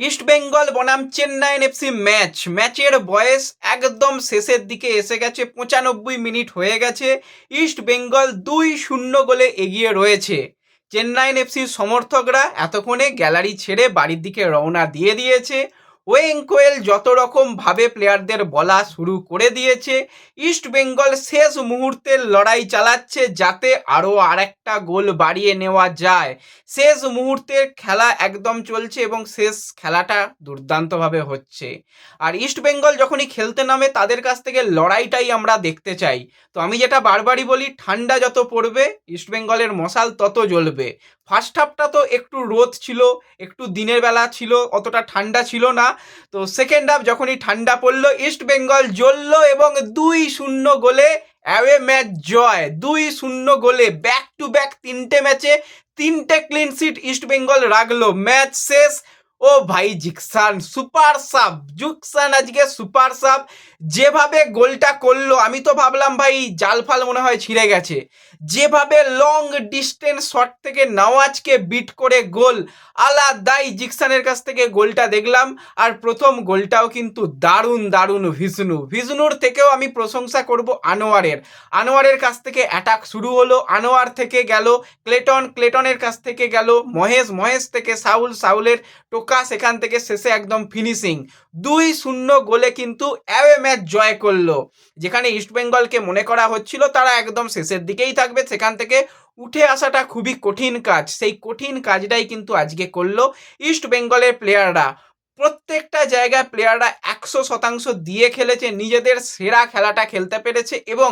East Bengal বনাম Chennaiyin FC match. ম্যাচের বয়স একদম শেষের দিকে এসে গেছে, পঁচানব্বই মিনিট হয়ে গেছে, ইস্ট বেঙ্গল দুই শূন্য গোলে এগিয়ে রয়েছে। চেন্নাইন এফসির সমর্থকরা এতক্ষণে গ্যালারি ছেড়ে বাড়ির দিকে রওনা দিয়ে দিয়েছে। ওয়েং কোয়েল যত রকম ভাবে প্লেয়ারদের বলা শুরু করে দিয়েছে ইস্ট বেঙ্গল শেষ মুহূর্তের লড়াই চালাচ্ছে যাতে আরও আরেকটা গোল বাড়িয়ে নেওয়া যায়। শেষ মুহূর্তের খেলা একদম চলছে এবং শেষ খেলাটা দুর্দান্তভাবে হচ্ছে। আর ইস্ট বেঙ্গল যখনই খেলতে নামে, তাদের কাছ থেকে লড়াইটাই আমরা দেখতে চাই। তো আমি যেটা বারবারই বলি, ঠান্ডা যত পড়বে ইস্ট বেঙ্গলের মশাল তত জ্বলবে। ফার্স্ট হাফটা তো একটু রোদ ছিল, একটু দিনের বেলা ছিল, অতটা ঠান্ডা ছিল না। তো সেকেন্ড হাফ যখনই ঠান্ডা পড়ল ইস্ট বেঙ্গল জ্বললো এবং দুই শূন্য গোলে অ্যাওয়ে ম্যাচ জয়। দুই শূন্য গোলে ব্যাক টু ব্যাক তিনটে ম্যাচে তিনটে ক্লিন সিট ইস্ট বেঙ্গল রাখল। ম্যাচ শেষ। ও ভাই জিকসান, সুপার সাব, জুকসান আজকে সুপার সাব। যেভাবে গোলটা করল, আমি তো ভাবলাম ভাই জাল ফাল মনে হয় ছিঁড়ে গেছে। যেভাবে লং ডিস্টেন্স শট থেকে নওয়াজকে বিট করে গোল, আলাদাই জিকসানের কাছ থেকে গোলটা দেখলাম। আর প্রথম গোলটাও কিন্তু দারুণ দারুণ ভিষ্ণু ভিষ্ণুর থেকেও আমি প্রশংসা করব আনোয়ারের। আনোয়ারের কাছ থেকে অ্যাটাক শুরু হলো, আনোয়ার থেকে গেল, ক্লেটন, ক্লেটনের কাছ থেকে গেল, মহেশ মহেশ থেকে সাউল, সাউলের টোকা সেখান থেকে শেষে একদম ফিনিশিং দুই শূন্য গোলে কিন্তু অ্যাওয়ে ম্যাচ জয় করল। যেখানে ইস্টবেঙ্গলকে মনে করা হচ্ছিল তারা একদম শেষের দিকেই থাকবে। সেখান থেকে উঠে আসাটা খুবই কঠিন কাজ। সেই কঠিন কাজটাই কিন্তু আজকে করল ইস্ট বেঙ্গলের প্লেয়াররা প্রত্যেকটা জায়গায় প্লেয়াররা একশো শতাংশ দিয়ে খেলেছে। নিজেদের সেরা খেলাটা খেলতে পেরেছে এবং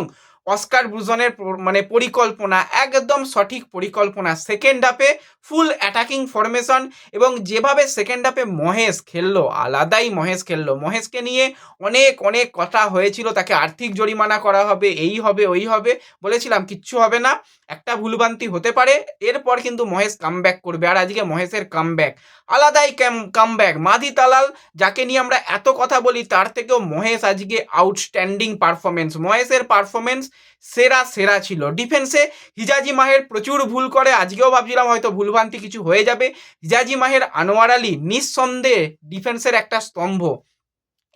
অস্কার ব্রুজনের মানে পরিকল্পনা, একদম সঠিক পরিকল্পনা। সেকেন্ড হাফে ফুল অ্যাটাকিং ফরমেশন এবং যেভাবে সেকেন্ড হাফে মহেশ খেললো, আলাদাই মহেশ খেললো। মহেশকে নিয়ে অনেক অনেক কথা হয়েছিল, তাকে আর্থিক জরিমানা করা হবে, এই হবে, ওই হবে। বলেছিলাম, কিচ্ছু হবে না, একটা ভুলভ্রান্তি হতে পারে, এরপর কিন্তু মহেশ কামব্যাক করবে। আর আজকে মহেশের কামব্যাক আলাদাই ক্যাম কামব্যাক মাদি তালাল, যাকে নিয়ে আমরা এত কথা বলি, তার থেকেও মহেশ আজকে আউটস্ট্যান্ডিং পারফরমেন্স মহেশের পারফরমেন্স সেরা সেরা ছিল। ডিফেন্সে হিজাজি মাহের প্রচুর ভুল করে। আজকেও ভাবছিলাম হয়তো ভুলভ্রান্তি কিছু হয়ে যাবে। হিজাজি মাহের আনোয়ার আলী নিঃসন্দেহে ডিফেন্সের একটা স্তম্ভ।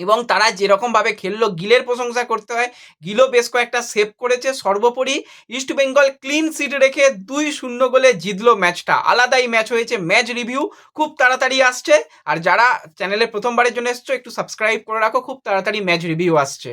এবং তারা যেরকমভাবে খেললো, গিলের প্রশংসা করতে হয়। গিলও বেশ কয়েকটা সেভ করেছে। সর্বোপরি ইস্ট বেঙ্গল ক্লিন সিট রেখে দুই শূন্য গোলে জিতলো ম্যাচটা আলাদাই ম্যাচ হয়েছে। ম্যাচ রিভিউ খুব তাড়াতাড়ি আসছে। আর যারা চ্যানেলে প্রথমবারের জন্য এসছো, একটু সাবস্ক্রাইব করে রাখো। খুব তাড়াতাড়ি ম্যাচ রিভিউ আসছে।